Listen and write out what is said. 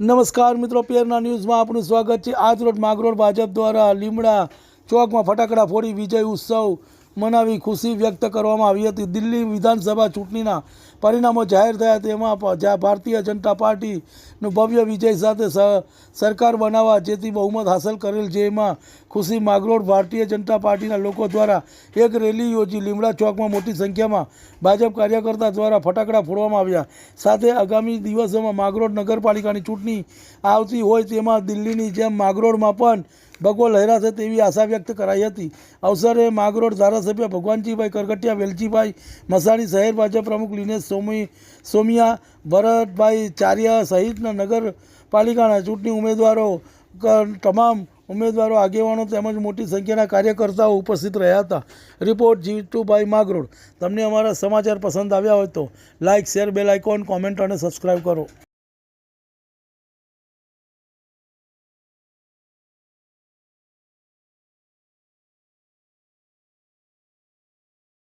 નમસ્કાર મિત્રો પેરના ન્યૂઝમાં આપનું સ્વાગત છે. આજ રોજ માગરોળ ભાજપ દ્વારા લીમડા ચોકમાં ફટાકડા ફોડી વિજય ઉત્સવ મનાવી ખુશી વ્યક્ત કરવામાં આવી હતી. દિલ્હી વિધાનસભા ચૂંટણીના પરિણામો જાહેર થયા તેમાં જ્યાં ભારતીય જનતા પાર્ટીનું ભવ્ય વિજય સાથે સરકાર બનાવવા જેથી બહુમત હાંસલ કરેલ જેમાં ખુશી માગરોળ ભારતીય જનતા પાર્ટીના લોકો દ્વારા એક રેલી યોજી લીમડા ચોકમાં મોટી સંખ્યામાં ભાજપ કાર્યકર્તા દ્વારા ફટાકડા ફોડવામાં આવ્યા. સાથે આગામી દિવસોમાં માગરોળ નગરપાલિકાની ચૂંટણી આવતી હોય તેમાં દિલ્હીની જેમ માગરોળમાં પણ ભગવો લહેરાશે તેવી આશા વ્યક્ત કરાઈ હતી. અવસરે માગરોડ ધારાસભ્ય ભગવાનજીભાઈ કરગટિયા, વેલજીભાઈ મસાણી, શહેર ભાજપ પ્રમુખ લિનેશ સોમી, સોમિયા, ભરતભાઈ ચારિયા સહિતના નગરપાલિકાના ચૂંટણી ઉમેદવારો તમામ ઉમેદવારો, આગેવાનો તેમજ મોટી સંખ્યાના કાર્યકર્તાઓ ઉપસ્થિત રહ્યા હતા. રિપોર્ટ જીતુભાઈ માગરોડ તમને અમારા સમાચાર પસંદ આવ્યા હોય તો like share, bell icon, comment અને સબસ્ક્રાઈબ કરો.